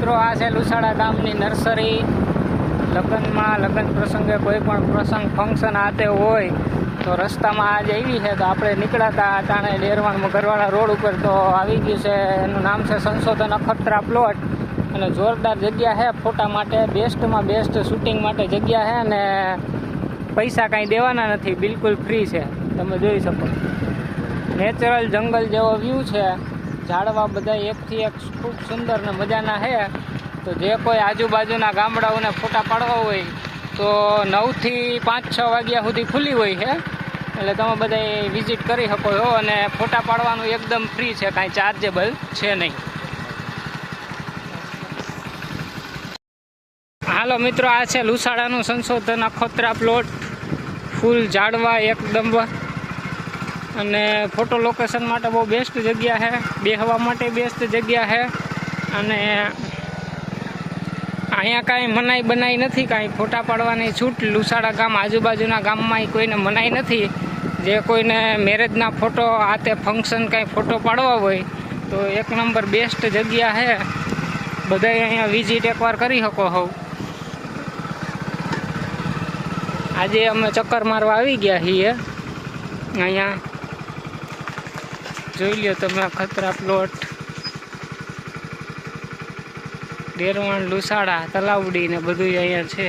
મિત્રો, આ છે લુસાડા ગામની નર્સરી. લગ્નમાં, લગ્ન પ્રસંગે કોઈ પણ પ્રસંગ, ફંક્શન આતે હોય, તો રસ્તામાં આજ આવી છે તો આપણે નીકળાતા તાણે ડેરવાણ મગરવાડા રોડ ઉપર તો આવી ગયું છે. એનું નામ છે સંશોધન અખતરા પ્લોટ. અને જોરદાર જગ્યા છે, ફોટા માટે, બેસ્ટમાં બેસ્ટ શૂટિંગ માટે જગ્યા છે અને પૈસા કાંઈ દેવાના નથી, બિલકુલ ફ્રી છે. તમે જોઈ શકો. નેચરલ જંગલ જેવો વ્યૂ છે. ઝાડવા બધા એકથી એક ખૂબ સુંદર ને મજાના છે તો જે કોઈ આજુબાજુના ગામડાઓને ફોટા પાડવા હોય તો નવથી પાંચ છ વાગ્યા સુધી ખુલ્લી હોય છે એટલે તમે બધા વિઝિટ કરી શકો છો અને ફોટા પાડવાનું એકદમ ફ્રી છે, કાંઈ ચાર્જેબલ છે નહીં. હાલો મિત્રો, આ છે લુસાડાનું સંશોધન અખોત્રા પ્લોટ. ફૂલ ઝાડવા એકદમ અને ફોટો લોકેશન માટે બહુ બેસ્ટ જગ્યા છે. બેહવા માટે બેસ્ટ જગ્યા છે. અને અહીંયા કાંઈ મનાઈ બનાઈ નથી, કાંઈ ફોટા પાડવાની છૂટ, લુસાડા ગામ આજુબાજુના ગામમાં કોઈને મનાઈ નથી. જે કોઈને મેરેજના ફોટો આ તે ફંક્શન કાંઈ ફોટો પાડવા હોય, તો એક નંબર બેસ્ટ જગ્યા છે. બધાય અહીંયા વિઝિટ એકવાર કરી શકો હોવ. આજે અમે ચક્કર મારવા આવી ગયા છીએ. અહીંયા જોઈ લ્યો તમે આ ખતરા પ્લોટ ડેરવાણ લુસાડા તલાવડી ને બધું અહીંયા છે.